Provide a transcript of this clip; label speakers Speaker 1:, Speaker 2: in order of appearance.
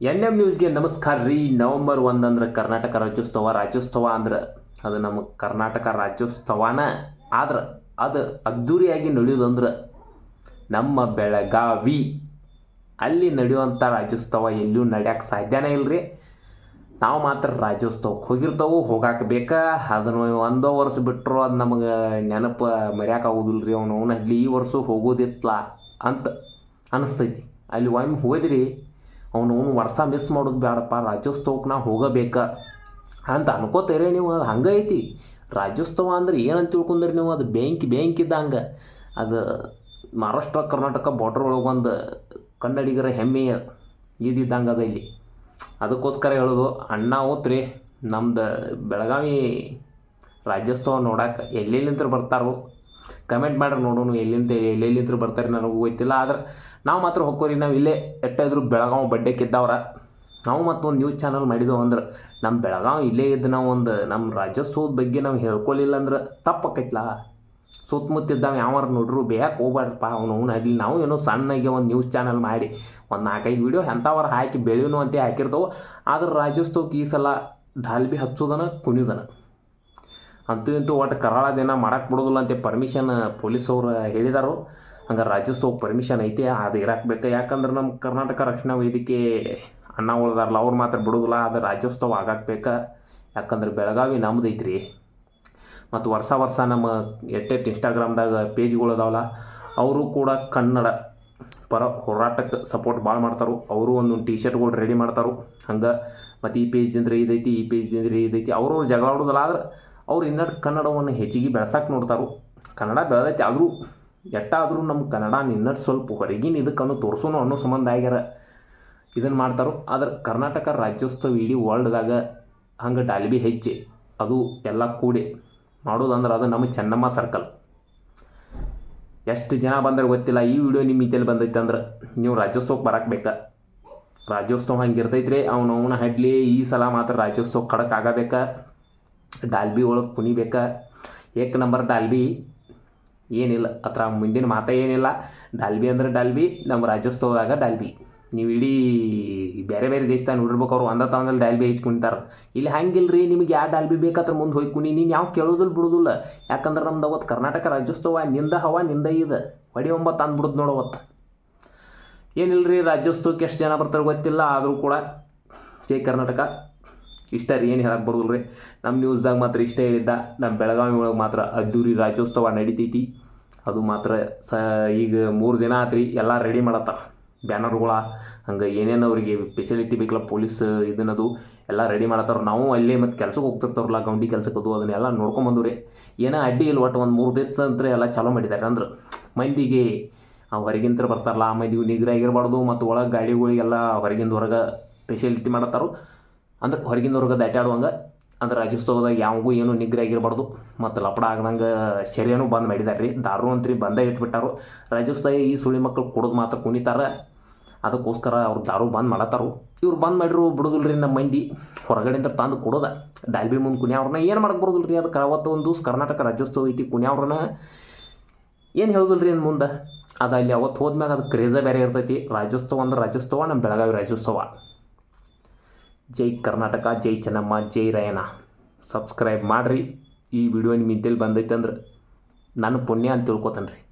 Speaker 1: N M ನ್ಯೂಸ್ಗೆ ನಮಸ್ಕಾರ ರೀ. ನವಂಬರ್ ಒಂದಂದ್ರೆ ಕರ್ನಾಟಕ ರಾಜ್ಯೋತ್ಸವ ರಾಜ್ಯೋತ್ಸವ ಅಂದ್ರೆ ಅದು ನಮ್ಮ ಕರ್ನಾಟಕ ರಾಜ್ಯೋತ್ಸವನ. ಆದ್ರೆ ಅದು ಅದ್ಧೂರಿಯಾಗಿ ನಡೆಯೋದಂದ್ರೆ ನಮ್ಮ ಬೆಳಗಾವಿ. ಅಲ್ಲಿ ನಡೆಯುವಂಥ ರಾಜ್ಯೋತ್ಸವ ಎಲ್ಲೂ ನಡೆಯೋಕ್ಕೆ ಸಾಧ್ಯನೇ ಇಲ್ಲ ರೀ ನಾವು ಮಾತ್ರ ರಾಜ್ಯೋತ್ಸವಕ್ಕೆ ಹೋಗಿರ್ತವೆ ಹೋಗಾಕ ಬೇಕಾ ಅದನ್ನು ಒಂದೋ ವರ್ಷ ಬಿಟ್ಟರು ಅದು ನಮಗೆ ನೆನಪು ಮರ್ಯಾಕಾಗೋದಿಲ್ಲ ರೀ ಅವನು. ಅಲ್ಲಿ ಈ ವರ್ಷ ಹೋಗೋದಿತ್ತಲ್ಲ ಅಂತ ಅನಿಸ್ತೈತಿ. ಅಲ್ಲಿ ಒಮ್ಮೆ ಹೋದ್ರಿ ಅವನು ವರ್ಷ ಮಿಸ್ ಮಾಡೋದು ಬೇಡಪ್ಪ ರಾಜ್ಯೋತ್ಸವಕ್ಕೆ ನಾವು ಹೋಗಬೇಕ ಅಂತ ಅನ್ಕೋತೀರಿ ನೀವು, ಅದು ಹಂಗೆ ಐತಿ. ರಾಜ್ಯೋತ್ಸವ ಅಂದ್ರೆ ಏನಂತ ತಿಳ್ಕೊಂಡ್ರಿ ನೀವು, ಅದು ಬ್ಯಾಂಕ್ ಬ್ಯಾಂಕ್ ಇದ್ದಂಗೆ. ಅದು ಮಹಾರಾಷ್ಟ್ರ, ಕರ್ನಾಟಕ ಬಾರ್ಡರ್ ಒಳಗೆ ಒಂದು ಕನ್ನಡಿಗರ ಹೆಮ್ಮೆಯ ಇದ್ದಿದ್ದಂಗೆ ಅದ ಇಲ್ಲಿ. ಅದಕ್ಕೋಸ್ಕರ ಹೇಳೋದು, ಅಣ್ಣ ಓತ್ರಿ ನಮ್ದು ಬೆಳಗಾವಿ ರಾಜ್ಯೋತ್ಸವ ನೋಡಕ್ಕೆ ಎಲ್ಲೆಲ್ಲಿಂತ್ರ ಬರ್ತಾರೋ ಕಮೆಂಟ್ ಮಾಡ್ರಿ ನೋಡೋಣ ಎಲ್ಲಿಂದ ಎಲ್ಲೆಲ್ಲಿಂತ್ರ ಬರ್ತಾರೆ ನನಗೂ ಗೊತ್ತಿಲ್ಲ, ಆದ್ರೆ ನಾವು ಮಾತ್ರ ಹೋಗ್ಕೋರಿ ನಾವು ಇಲ್ಲೇ ಎಟ್ಟಾದ್ರು ಬೆಳಗಾವಿ ಬಡ್ಡೆಕ್ಕಿದ್ದವ್ರ ನಾವು ಮತ್ತೊಂದು ನ್ಯೂಸ್ ಚಾನಲ್ ಮಾಡಿದೆವು ಅಂದ್ರೆ ನಮ್ಮ ಬೆಳಗಾವಿ ಇಲ್ಲೇ ಇದ್ದು ನಾವು ಒಂದು ನಮ್ಮ ರಾಜ್ಯೋತ್ಸವದ ಬಗ್ಗೆ ನಾವು ಹೇಳ್ಕೊಲಿಲ್ಲ ಅಂದ್ರೆ ತಪ್ಪಾಕೈತ್ಲ ಸುತ್ತಮುತ್ತಿದ್ದಾವೆ ಯಾವಾರ ನೋಡ್ರು ಬೇಯಕ್ಕೆ ಹೋಗ್ಬಾರ್ದಪ್ಪ, ಅವನು ಅವ್ನು ಅಲ್ಲಿ ನಾವು ಏನೋ ಸಣ್ಣಗೆ ಒಂದು ನ್ಯೂಸ್ ಚಾನಲ್ ಮಾಡಿ, ಒಂದು ನಾಲ್ಕೈದು ವೀಡಿಯೋ ಎಂಥವ್ರು ಹಾಕಿ ಬೆಳೆಯೋನು ಅಂತ ಹಾಕಿರ್ತವೆ. ಆದ್ರೆ ರಾಜ್ಯೋತ್ಸವಕ್ಕೆ ಈ ಸಲ ಢಾಲ್ಬಿ ಹಚ್ಚೋದನ, ಕುಣಿಯೋದನ. ಅಂತೂ ಇಂತೂ ಒಟ್ಟು ಕರಾಳ ದಿನ ಮಾಡಕ್ಕೆ ಬಿಡೋದಿಲ್ಲ ಅಂತ ಪರ್ಮಿಷನ್ ಪೊಲೀಸವ್ರು ಹೇಳಿದಾರು. ಹಂಗೆ ರಾಜ್ಯೋತ್ಸವ ಪರ್ಮಿಷನ್ ಐತೆ, ಅದು ಇರಕ್ಕೆ ಯಾಕಂದ್ರೆ ನಮ್ಮ ಕರ್ನಾಟಕ ರಕ್ಷಣಾ ವೇದಿಕೆ ಅಣ್ಣ ಉಳ್ದಾರಲ್ಲ, ಅವ್ರು ಮಾತ್ರ ಬಿಡೋದಿಲ್ಲ, ಅದು ರಾಜ್ಯೋತ್ಸವ ಆಗಕ್ಕೆ ಯಾಕಂದ್ರೆ ಬೆಳಗಾವಿ ನಮ್ದು ಐತ್ರಿ. ಮತ್ತು ವರ್ಷ ವರ್ಷ ನಮ್ಮ ಎಟ್ಟೆಟ್ಟು ಇನ್ಸ್ಟಾಗ್ರಾಮ್ದಾಗ ಪೇಜ್ಗಳು ಅದಾವಲ್ಲ, ಅವರು ಕೂಡ ಕನ್ನಡ ಪರ ಹೋರಾಟಕ್ಕೆ ಸಪೋರ್ಟ್ ಭಾಳ ಮಾಡ್ತಾರೆ. ಅವರು ಒಂದೊಂದು ಟಿ ಶರ್ಟ್ಗಳು ರೆಡಿ ಮಾಡ್ತಾರೆ. ಹಂಗೆ ಮತ್ತು ಈ ಪೇಜ್ದಿಂದ ಇದೈತಿ ಈ ಪೇಜ್ದಿಂದ ಇದೈತಿ ಅವರು ಜಗಳ ಆಡೋದಲ್ಲ, ಆದ್ರೆ ಅವ್ರು ಇನ್ನಡ್ ಕನ್ನಡವನ್ನು ಹೆಚ್ಚಿಗೆ ಬೆಳ್ಸಕ್ಕೆ ನೋಡ್ತಾರೆ. ಕನ್ನಡ ಬೆಳೆದೈತಿ ಆದರೂ ಎಟ್ಟಾದರೂ ನಮ್ಮ ಕನ್ನಡ ಇನ್ನಷ್ಟು ಸ್ವಲ್ಪ ಹೊರಗಿನ ಇದಕ್ಕನ್ನು ತೋರಿಸೋನು ಅನ್ನೋ ಸಂಬಂಧ ಆಗ್ಯಾರ. ಇದನ್ನು ಮಾಡ್ತಾರೆ? ಆದ್ರೆ ಕರ್ನಾಟಕ ರಾಜ್ಯೋತ್ಸವ ಇಡೀ ವರ್ಲ್ಡ್ದಾಗ ಹಂಗೆ ಡಾಲ್ಬಿ ಹೆಚ್ಚಿ. ಅದು ಎಲ್ಲ ಕೂಡಿ. ಮಾಡೋದಂದ್ರೆ ಅದು ನಮ್ಮ ಚೆನ್ನಮ್ಮ ಸರ್ಕಲ್ ಎಷ್ಟು ಜನ ಬಂದ್ರೆ ಗೊತ್ತಿಲ್ಲ. ಈ ವಿಡಿಯೋ ನಿಮ್ಮ ಇತ್ತಲ್ಲಿ ಬಂದೈತೆ ಅಂದ್ರೆ ನೀವು ರಾಜ್ಯೋತ್ಸವಕ್ಕೆ ಬರಕ್ಕೆ ರಾಜ್ಯೋತ್ಸವ ಹಂಗೆ ಇರ್ತೈತ್ರಿ. ಅವ್ನು ಅವನ ಹಡ್ಲಿ ಈ ಸಲ ಮಾತ್ರ ರಾಜ್ಯೋತ್ಸವ ಖಡಕ್ ಆಗಬೇಕಾ? ಡಾಲ್ಬಿ ಒಳಗೆ ಕುಣಿಬೇಕಾ? ಏಕ್ ನಂಬರ್ ಡಾಲ್ಬಿ ಏನಿಲ್ಲ. ಅತ್ರ ಮುಂದಿನ ಮಾತ ಏನಿಲ್ಲ. ಡಾಲ್ಬಿ ಅಂದ್ರೆ ಡಾಲ್ಬಿ ನಮ್ಮ ರಾಜ್ಯೋತ್ಸವದಾಗ ಡಾಲ್ಬಿ ನೀವು ಇಡೀ ಬೇರೆ ಬೇರೆ ದೇಶದಾಗ ನೋಡಿರ್ಬೇಕು ಅವ್ರು ಒಂದ ತಾವಲ್ಲಿ ಡಾಲ್ಬಿ ಹೆಚ್ಚು ಕುಣಿತಾರೆ ಇಲ್ಲಿ ಹಂಗಿಲ್ಲ ರೀ ನಿಮಗೆ ಯಾವ ಡಾಲ್ಬಿ ಬೇಕಾದ್ರೆ ಮುಂದೆ ಹೋಗಿ ಕುಣಿ, ನೀನು ಯಾವ ಕೇಳೋದಿಲ್ಲ ಬಿಡೋದಿಲ್ಲ. ಯಾಕಂದ್ರೆ ನಮ್ದು ಅವತ್ತು ಕರ್ನಾಟಕ ರಾಜ್ಯೋತ್ಸವ ನಿಂದ ಹವಾ ನಿಂದ ಇದೆ. ಹೊಡಿ ಒಂಬತ್ತು ಅಂದ್ಬಿಡುದು ಏನಿಲ್ಲ ರೀ ರಾಜ್ಯೋತ್ಸವಕ್ಕೆ ಎಷ್ಟು ಜನ ಬರ್ತಾರೆ ಗೊತ್ತಿಲ್ಲ, ಆದರೂ ಕೂಡ ಜೈ ಕರ್ನಾಟಕ. ಇಷ್ಟ ರೀ, ಏನು ಹೇಳಕ್ಕೆ ಬರೋದಿಲ್ಲ ರೀ ನಮ್ಮ ನ್ಯೂಸ್ದಾಗ ಮಾತ್ರ ಇಷ್ಟ ಹೇಳಿದ್ದ. ನಮ್ಮ ಬೆಳಗಾವಿ ಒಳಗೆ ಮಾತ್ರ ಅದ್ದೂರಿ ರಾಜ್ಯೋತ್ಸವ ನಡಿತೈತಿ. ಅದು ಮಾತ್ರ ಸ, ಈಗ ಮೂರು ದಿನ ಆತ್ರಿ ಎಲ್ಲ ರೆಡಿ ಮಾಡತ್ತಾರ ಬ್ಯಾನರ್ಗಳ, ಹಂಗೆ ಏನೇನು ಅವರಿಗೆ ಫೆಸಿಲಿಟಿ ಬೇಕಲ್ಲ ಪೊಲೀಸ್ ಇದನ್ನದು ಎಲ್ಲ ರೆಡಿ ಮಾಡತ್ತಾರ. ನಾವು ಅಲ್ಲೇ ಮತ್ತು ಕೆಲಸಕ್ಕೆ ಹೋಗ್ತಿರ್ತಾರಲ್ಲ, ಗೌಂಡಿ ಕೆಲಸಕ್ಕೆ ಅದು ಅದನ್ನೆಲ್ಲ ನೋಡ್ಕೊಂಬಂದು ರೀ ಏನೋ ಅಡ್ಡಿ ಇಲ್ಲ ಒಟ್ಟು ಒಂದು ಮೂರು ದಿವಸ ಅಂತ ಎಲ್ಲ ಚಾಲೂ ಮಾಡಿದ್ದಾರೆ ಅಂದ್ರೆ ಮಂದಿಗೆ ಆ ಹೊರಗಿಂತ್ರ ಬರ್ತಾರಲ್ಲ, ಆ ನಿಗ್ರ ನಿಗ್ರಾಗಿರ್ಬಾರ್ದು ಮತ್ತು ಒಳಗೆ ಗಾಡಿಗಳಿಗೆಲ್ಲ ಹೊರಗಿಂದ ಹೊರಗೆ ಫೆಸಿಲಿಟಿ ಮಾಡತ್ತಾರು. ಅಂದ್ರೆ ಹೊರಗಿಂದ ಹೊರಗೆ ದಾಟಾಡುವಂಗೆ ಅಂದ್ರೆ ರಾಜ್ಯೋತ್ಸವದಾಗ ಯಾವಾಗೂ ಏನು ನಿಗ್ರಾಗಿರ್ಬಾರ್ದು ಮತ್ತು ಲಪಡ ಆಗ್ದಂಗೆ ಶರಿಯನೂ ಬಂದ್ ಮಾಡಿದಾರೆ ರೀ ದಾರು ಅಂತ್ರಿ ಬಂದೇ ಇಟ್ಬಿಟ್ಟಾರು. ರಾಜ್ಯೋತ್ಸವ ಈ ಸುಳಿ ಮಕ್ಕಳು ಕುಡಿದು ಮಾತ್ರ ಕುಣಿತಾರೆ. ಅದಕ್ಕೋಸ್ಕರ ಅವ್ರು ದಾರು ಬಂದ್ ಮಾಡತ್ತಾರು. ಇವ್ರು ಬಂದ್ ಮಾಡಿರು ಬಿಡೋದಿಲ್ಲ ರೀ ನಮ್ಮ ಮಂದಿ. ಹೊರಗಡೆಯಿಂದ ತಂದು ಕೊಡೋದ. ಡಾಲ್ಬಿ ಮುಂದೆ ಕುಣಿಯವ್ರನ್ನ ಏನು ಮಾಡಕ್ಕೆ ಬರೋದಿಲ್ಲ ರೀ ಅದಕ್ಕೆ ಅವತ್ತು ಒಂದು ಕರ್ನಾಟಕ ರಾಜ್ಯೋತ್ಸವ ಐತಿ ಕುಣಿಯವ್ರನ್ನ ಏನು ಹೇಳೋದಿಲ್ಲ ರೀ ಇನ್ನು ಮುಂದೆ? ಅದು ಅಲ್ಲಿ ಅವತ್ತು ಹೋದ್ಮ್ಯಾಗ ಅದು ಕ್ರೇಜ ಬೇರೆ ಇರ್ತೈತಿ. ರಾಜ್ಯೋತ್ಸವ ಅಂದ್ರೆ ರಾಜ್ಯೋತ್ಸವ, ನಮ್ಮ ಬೆಳಗಾವಿ ರಾಜ್ಯೋತ್ಸವ. ಜೈ ಕರ್ನಾಟಕ, ಜೈ ಚೆನ್ನಮ್ಮ, ಜೈ ರಾಯನ ಸಬ್ಸ್ಕ್ರೈಬ್ ಮಾಡಿರಿ. ಈ ವಿಡಿಯೋ ನಿಮ್ಮ ಇಂತಲ್ಲಿ ಬಂದೈತೆ ಅಂದ್ರೆ ನನ್ನ ಪುಣ್ಯ ಅಂತ ತಿಳ್ಕೊತಾನೆ ರೀ